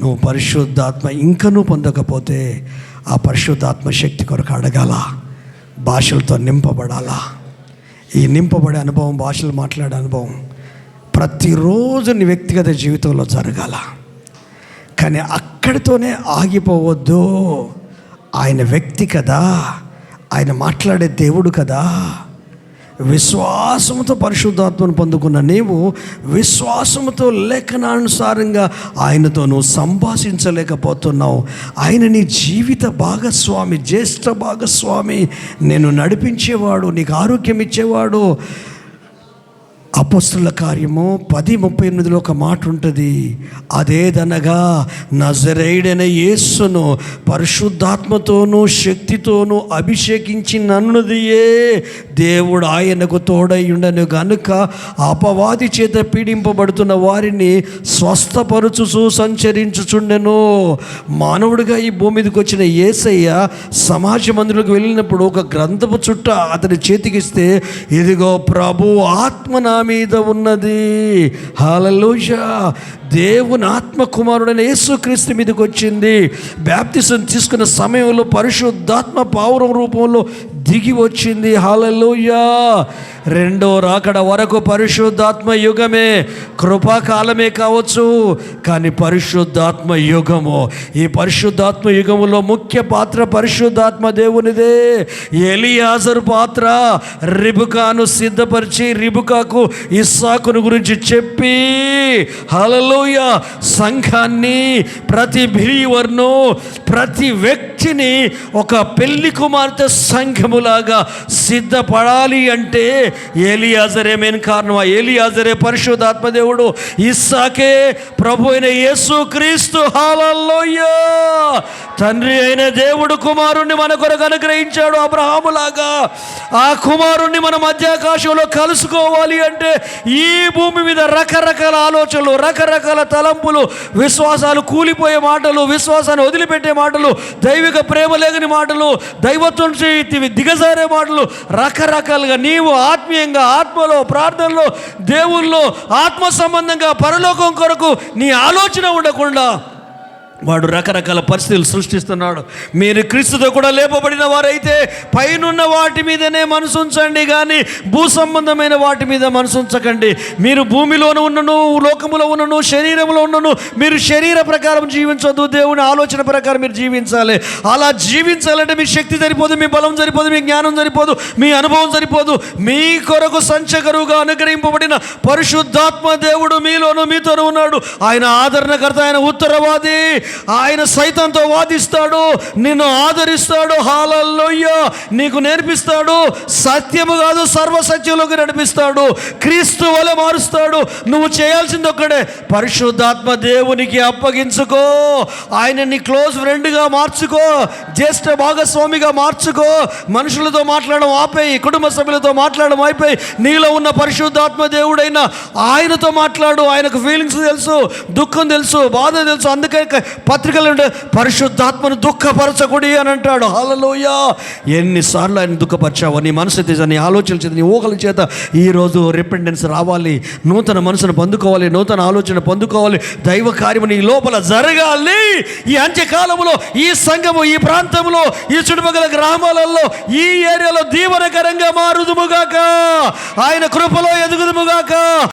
నువ్వు పరిశుద్ధాత్మ ఇంకనూ పొందకపోతే ఆ పరిశుద్ధాత్మ శక్తి కొరకు అడగాల. భాషలతో నింపబడాలా. ఈ నింపబడే అనుభవం భాషలు మాట్లాడే అనుభవం ప్రతిరోజు నీ వ్యక్తిగత జీవితంలో జరగాల. కానీ అక్కడితోనే ఆగిపోవద్దు. ఆయన వ్యక్తి కదా. ఆయన మాట్లాడే దేవుడు కదా. విశ్వాసముతో పరిశుద్ధాత్మను పొందుకున్న నీవు విశ్వాసముతో లేఖనానుసారంగా ఆయనతో నువ్వు సంభాషించలేకపోతున్నావు. ఆయన నీ జీవిత భాగస్వామి జ్యేష్ఠ భాగస్వామి. నేను నడిపించేవాడు నీకు ఆరోగ్యం ఇచ్చేవాడు అపస్తుల కార్యము పది ముప్పై ఎనిమిదిలో ఒక మాట ఉంటుంది. అదేదనగా నజరేయుడైన యేస్సును పరిశుద్ధాత్మతోనూ శక్తితోనూ అభిషేకించి నన్నదియే దేవుడు ఆయనకు తోడయ్యుండను గనుక అపవాది చేత పీడింపబడుతున్న వారిని స్వస్థపరుచుచు సంచరించుచుండెను. మానవుడిగా ఈ భూమి మీదకి వచ్చిన ఏసయ్య సమాజ మందులకు వెళ్ళినప్పుడు ఒక గ్రంథపు చుట్ట అతని చేతికిస్తే ఇదిగో ప్రభు ఆత్మన నా మీద ఉన్నది. హాలలోష దేవుని ఆత్మ కుమారుడైన యేసుక్రీస్తు మీదకి వచ్చింది. బ్యాప్తిసం తీసుకున్న సమయంలో పరిశుద్ధాత్మ పావురం రూపంలో దిగి వచ్చింది. హాలలోయ రెండో రాకడ వరకు పరిశుద్ధాత్మ యుగమే. కృపాకాలమే కావచ్చు కానీ పరిశుద్ధాత్మ యుగము. ఈ పరిశుద్ధాత్మ యుగములో ముఖ్య పాత్ర పరిశుద్ధాత్మ దేవునిదే. ఎలియాజరు పాత్ర రిబుకాను సిద్ధపరిచి రిబుకాకు ఇస్సాకును గురించి చెప్పి హలలోయ సంఘాన్ని ప్రతి బిలీవర్ను ప్రతి వ్యక్తిని ఒక పెళ్ళి కుమార్తె సంఘము ప్రభులాగా సిద్ధపడాలి అంటే ఏలియాజరే మెయిన్ కారణం. ఆ ఏలియాజరే పరిశుద్ధాత్మ దేవుడు ఇస్సాకే ప్రభు అయిన యేసు క్రీస్తు. హాలల్లోయ్యా తండ్రి అయిన దేవుడు కుమారుణ్ణి మన కొరకు అనుగ్రహించాడు అబ్రహాములాగా. ఆ కుమారుణ్ణి మన మధ్యాకాశంలో కలుసుకోవాలి అంటే ఈ భూమి మీద రకరకాల ఆలోచనలు రకరకాల తలంపులు విశ్వాసాలు కూలిపోయే మాటలు విశ్వాసాన్ని వదిలిపెట్టే మాటలు దైవిక ప్రేమ లేని మాటలు దైవత్వం చేయి దిగజారే మాటలు రకరకాలుగా నీవు ఆత్మీయంగా ఆత్మలో ప్రార్థనలో దేవుల్లో ఆత్మ సంబంధంగా పరలోకం కొరకు నీ ఆలోచన ఉండకుండా వాడు రకరకాల పరిస్థితులు సృష్టిస్తున్నాడు. మీరు క్రీస్తుతో కూడా లేపబడిన వారైతే పైనున్న వాటి మీదనే మనసు ఉంచండి కానీ భూ సంబంధమైన వాటి మీద మనసు ఉంచకండి. మీరు భూమిలోను ఉన్నను లోకములో ఉన్నను శరీరంలో ఉన్నను మీరు శరీర ప్రకారం జీవించొద్దు. దేవుని ఆలోచన ప్రకారం మీరు జీవించాలి. అలా జీవించాలంటే మీ శక్తి సరిపోదు మీ బలం సరిపోదు మీ జ్ఞానం సరిపోదు మీ అనుభవం సరిపోదు. మీ కొరకు సంచకరువుగా అనుగ్రహింపబడిన పరిశుద్ధాత్మ దేవుడు మీలోను మీతోనూ ఉన్నాడు. ఆయన ఆదరణకర్త ఆయన ఉత్తరవాది. ఆయన సైతంతో వాదిస్తాడు నిన్ను ఆదరిస్తాడు హాలల్లోయ్యో నీకు నేర్పిస్తాడు సత్యము కాదు సర్వసత్యంలోకి నడిపిస్తాడు క్రీస్తు వలె మారుస్తాడు నువ్వు చేయాల్సింది ఒక్కడే పరిశుద్ధాత్మ దేవునికి అప్పగించుకో ఆయన నీ క్లోజ్ ఫ్రెండ్గా మార్చుకో జ్యేష్ఠ భాగస్వామిగా మార్చుకో మనుషులతో మాట్లాడడం ఆపేయి కుటుంబ సభ్యులతో మాట్లాడడం అయిపోయి నీలో ఉన్న పరిశుద్ధాత్మ దేవుడైన ఆయనతో మాట్లాడు ఆయనకు ఫీలింగ్స్ తెలుసు దుఃఖం తెలుసు బాధ తెలుసు అందుకే పత్రికలు పరిశుద్ధాత్మను దుఃఖపరచకుడి అని అంటాడు. హలలోయ ఎన్నిసార్లు ఆయన దుఃఖపరిచావు నీ మనసు చేత నీ ఆలోచన చేత నీ ఊహల చేత ఈరోజు రిపెండెన్స్ రావాలి. నూతన మనసును పొందుకోవాలి నూతన ఆలోచన పొందుకోవాలి. దైవ కార్యము నీ లోపల జరగాలి. ఈ అంత్యకాలంలో ఈ సంఘము ఈ ప్రాంతంలో ఈ చుట్టుపక్కల గ్రామాలలో ఈ ఏరియాలో దీవనకరంగా మారుదుముగాక. ఆయన కృపలో ఎదుగుదుముగాక.